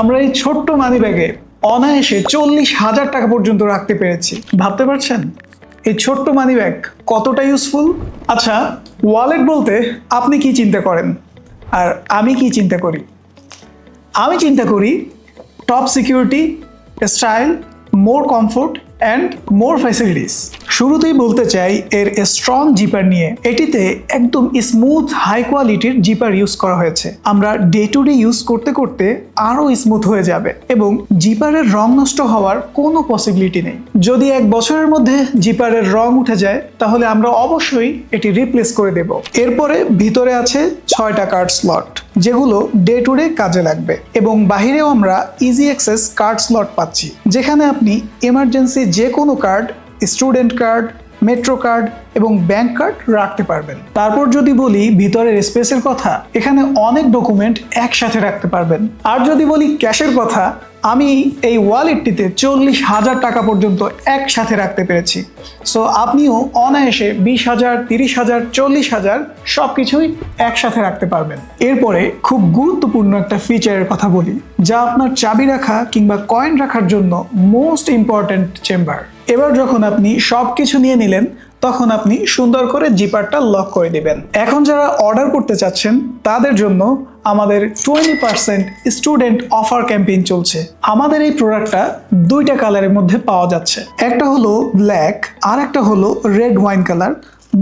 আমরা এই ছোট্ট মানি ব্যাগে অনায়াসে চল্লিশ হাজার টাকা পর্যন্ত রাখতে পেরেছি। ভাবতে পারছেন? এই ছোট্ট মানি ব্যাগ কতটা ইউজফুল আচ্ছা ওয়ালেট বলতে আপনি কি চিন্তা করেন? আর আমি কি চিন্তা করি? আমি চিন্তা করি top security style more comfort and more facilities শুরুতেই বলতে চাই, এর স্ট্রং জিপার নিয়ে। এটিতে একদম স্মুথ হাই কোয়ালিটির জিপার ইউজ করা হয়েছে। আমরা ডে টু ডে ইউজ করতে করতে আরও স্মুথ হয়ে যাবে এবং জিপারের রং নষ্ট হওয়ার কোনো পসিবিলিটি নেই। যদি এক বছরের মধ্যে জিপারের রং উঠে যায়, তাহলে আমরা অবশ্যই এটি রিপ্লেস করে দেব। এরপরে ভিতরে আছে ছয়টা কার্ড স্লট যেগুলো ডে টু ডে কাজে লাগবে। এবং বাহিরেও আমরা ইজি অ্যাক্সেস কার্ড স্লট পাচ্ছি। যেখানে আপনি এমার্জেন্সি যে কোনো card student card metro card এবং ব্যাংক কার্ড রাখতে পারবেন। তারপর যদি বলি ভিতরের স্পেসের কথা, এখানে অনেক ডকুমেন্ট একসাথে রাখতে পারবেন। আর যদি বলি ক্যাশের কথা আমি এই ওয়ালেটটিতে চল্লিশ হাজার টাকা পর্যন্ত একসাথে রাখতে পেরেছি। সো আপনিও অনায়াসে বিশ হাজার, তিরিশ হাজার, চল্লিশ হাজার সব কিছুই একসাথে রাখতে পারবেন। এরপরে খুব গুরুত্বপূর্ণ একটা ফিচারের কথা বলি, যা আপনার চাবি রাখা কিংবা কয়েন রাখার জন্য মোস্ট ইম্পর্ট্যান্ট চেম্বার এবার যখন আপনি সব কিছু নিয়ে নিলেন তখন আপনি সুন্দর করে জিপারটা লক করে দিবেন। এখন যারা অর্ডার করতে চাচ্ছেন, তাদের জন্য আমাদের twenty percent student offer campaign চলছে। আমাদের এই প্রোডাক্টটা দুইটা কালারের মধ্যে পাওয়া যাচ্ছে। একটা হলো ব্ল্যাক আর একটা হলো রেড ওয়াইন কালার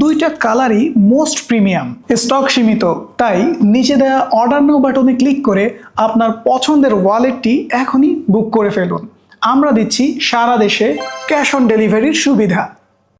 দুইটা কালারই মোস্ট প্রিমিয়াম স্টক সীমিত, তাই নিচে দেওয়া অর্ডার নাও বাটনে ক্লিক করে আপনার পছন্দের ওয়ালেটটি এখনই বুক করে ফেলুন। আমরা দিচ্ছি সারা দেশে ক্যাশ অন ডেলিভারির সুবিধা।